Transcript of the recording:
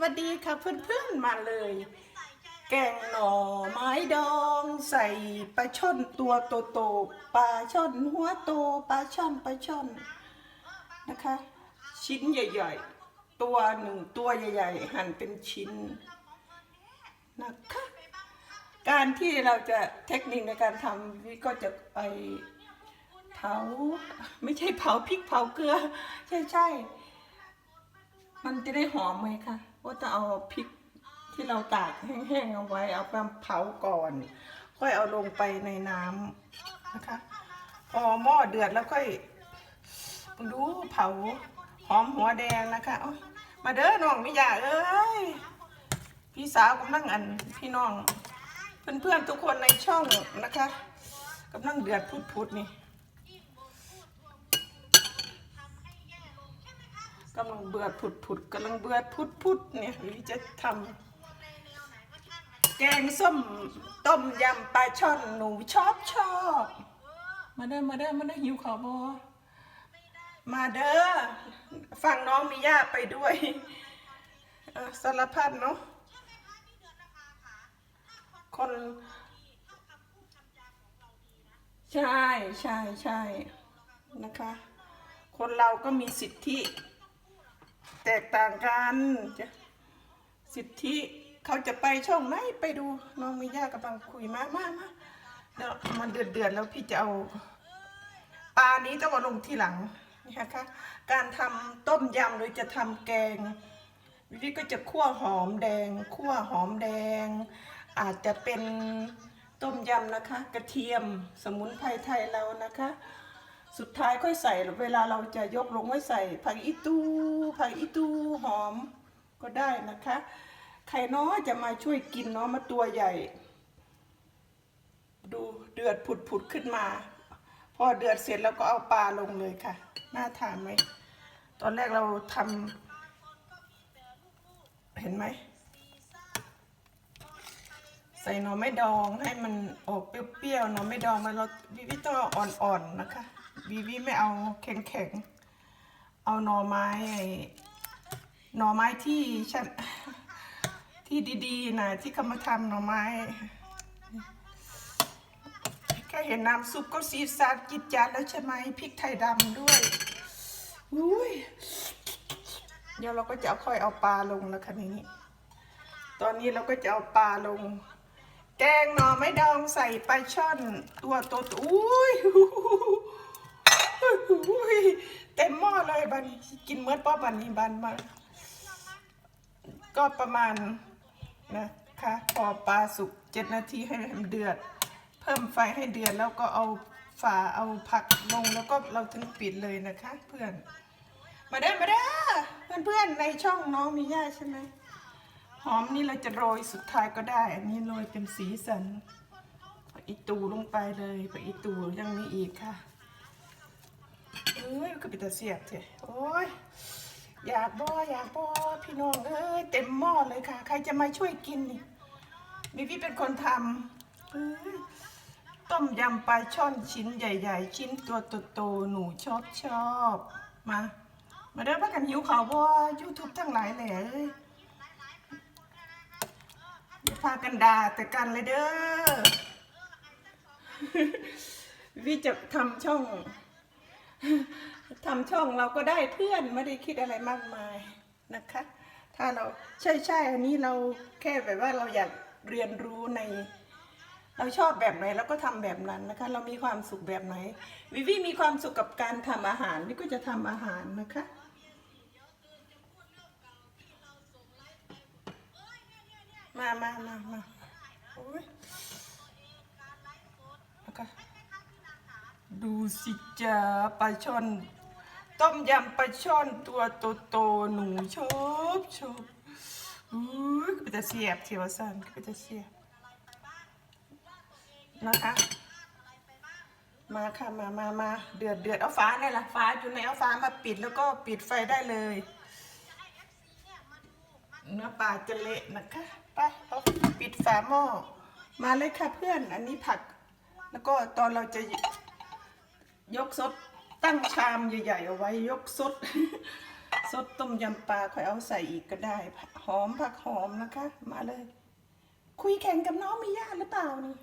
วัสดีค่ะเพื่อนๆมาเลย แกงหน่อไม้ดองใส่ปลาช่อนตัวโตๆปลาช่อนหัวโตปลาช่อนปลาช่อนนะคะ ชิ้นใหญ่ ๆ ตัวหนึ่งตัวใหญ่ ๆ หั่นเป็นชิ้นนะคะการที่เราจะเทคนิคในการทำวิก็จะไปเผาไม่ใช่เผาพริกเผาเกลือ ใช่ใช่ๆ มันจะได้หอมไหมคะว่าจะเอาพริกที่เราตากแห้งๆเอาไว้เอาไปเผาก่อน ค่อยเอาลงไปในน้ำนะคะพอหม้อเดือดแล้วค่อยดูเผาหอมหัวแดงนะคะมาเด้อน้องมิยาเอ้ยพี่สาวกำลังอันพี่น้อง เพื่อนๆทุกคนในช่องนะคะกำลังเดือดพุดๆนี่ำลังเบื่อผุดผุดกำลังเบื่อพุดพุดเนี่ยหรือจะทำแกงส้มต้มยำปลาช่อนหนูชอบชอบ มาเด้อมาเด้อมาเด้อหิวขอบอมาเด้อฟังน้องมีย่าไปด้วยสารพัดเนาะคนใช่ใช่ใช่นะคะ คนเราก็มีสิทธิ แตกต่างกันจะสิทธิเขาจะไปช่องไหนไปดูน้องมีย่ากำลังคุยมามามาเดี๋ยวมันเดือดเดือดแล้วพี่จะเอาปลานี้ต้องเอาลงทีหลังนี่นะคะการทำต้มยำหรือจะทำแกง วิธีก็จะคั่วหอมแดงคั่วหอมแดง อาจจะเป็นต้มยำนะคะ กระเทียมสมุนไพรไทยเรานะคะ สุดท้ายค่อยใส่เวลาเราจะยกลงไว้ใส่ ผักอีตูผักอีตูหอมก็ได้นะคะ ใครน้อจะมาช่วยกินเนาะมาตัวใหญ่ ดูเดือดผุดผุดขึ้นมา พอเดือดเสร็จแล้วก็เอาปลาลงเลยค่ะ น่าทานไหมตอนแรกเราทำเห็นไหมใส่หน่อไม้ดองให้มันออกเปรี้ยวๆหน่อไม้ดองมันเราวิวิต้องเอาอ่อนๆนะคะ วิวิไม่เอาแข็งๆเอาหน่อไม้หน่อไม้ที่ฉันที่ดีๆนะที่เขามาทำหน่อไม้แค่เห็นน้ำซุปก็ซีดซาดจิตจัดแล้วใช่ไหมพริกไทยดำด้วยอุ้ยเดี๋ยวเราก็จะเอาค่อยเอาปลาลงแล้วค่ะนี้ ตอนนี้เราก็จะเอาปลาลง แกงหน่อไม้ดองใส่ปลาช่อน ตัวโตๆอุ้ยอุ้ย ต็มหม้อเลยบันกินเมื่อป้อบันนี้บันมา ก็ประมาณนะคะพอปลาสุกเจ็ดนาทีให้มันเดือด เพิ่มไฟให้เดือดแล้วก็เอาฝาเอาผักลงแล้วก็เราถึงปิดเลยนะคะ เพื่อน มาเด้มาเด้อเพื่อนๆในช่องน้องมีย่าใช่ไหมหอมนี่เราจะโรยสุดท้ายก็ได้ อันนี้โรยเป็นสีสันอีตูลงไปเลยผักอีตูยังมีอีกค่ะ อ้ยก็เป็นตาเสียบเถอะโอ้ยอยากบ่อยากบ่พี่น้องเอ้ยเต็มหม้อเลยค่ะ ใครจะมาช่วยกินนี่มีพี่เป็นคนทำต้มยำปลาช่อนชิ้นใหญ่ ๆ ชิ้นตัวโตๆหนูชอบชอบมา มาเด้อพักกันหิวข่าวบ่ยูทูบทั้งหลายแหละเอ้ยอย่าพากันด่าแต่กันเลยเด้อวิจะทำช่อง ทำช่องเราก็ได้เพื่อนไม่ได้คิดอะไรมากมายนะคะ ถ้าเราใช่ใช่อันนี้เราแค่แบบว่าเราอยากเรียนรู้ใน เราชอบแบบไหนเราก็ทำแบบนั้นนะคะ เรามีความสุขแบบไหน วิวิมีความสุขกับการทำอาหารวิก็จะทำอาหารนะคะมามามามาโอ้ยแล้วก็ ดูสิจ้าปลาช่อน ต้มยำปลาช่อนตัวโตๆหนูชอบชอบอุ้ก็จะเสียบเทียวสันก็จะเสียบนะคะ มาค่ะมามามาเดือดเดือดเอาฟ้าเนี่ยละฟ้าอยู่ในเอาฟ้ามาปิดแล้วก็ปิดไฟได้เลยเนื้อปลาจะเละนะคะไปเอาปิดฝาหม้อมาเลยค่ะเพื่อนอันนี้ผัก แล้วก็ตอนเราจะ ยกซดตั้งชามใหญ่ๆเอาไว้ยกซดสดต้มยำปลาค่อยเอาใส่อีกก็ได้หอมผักหอมนะคะ มาเลย คุยแข่งกับน้องมีญาติหรือเปล่านี่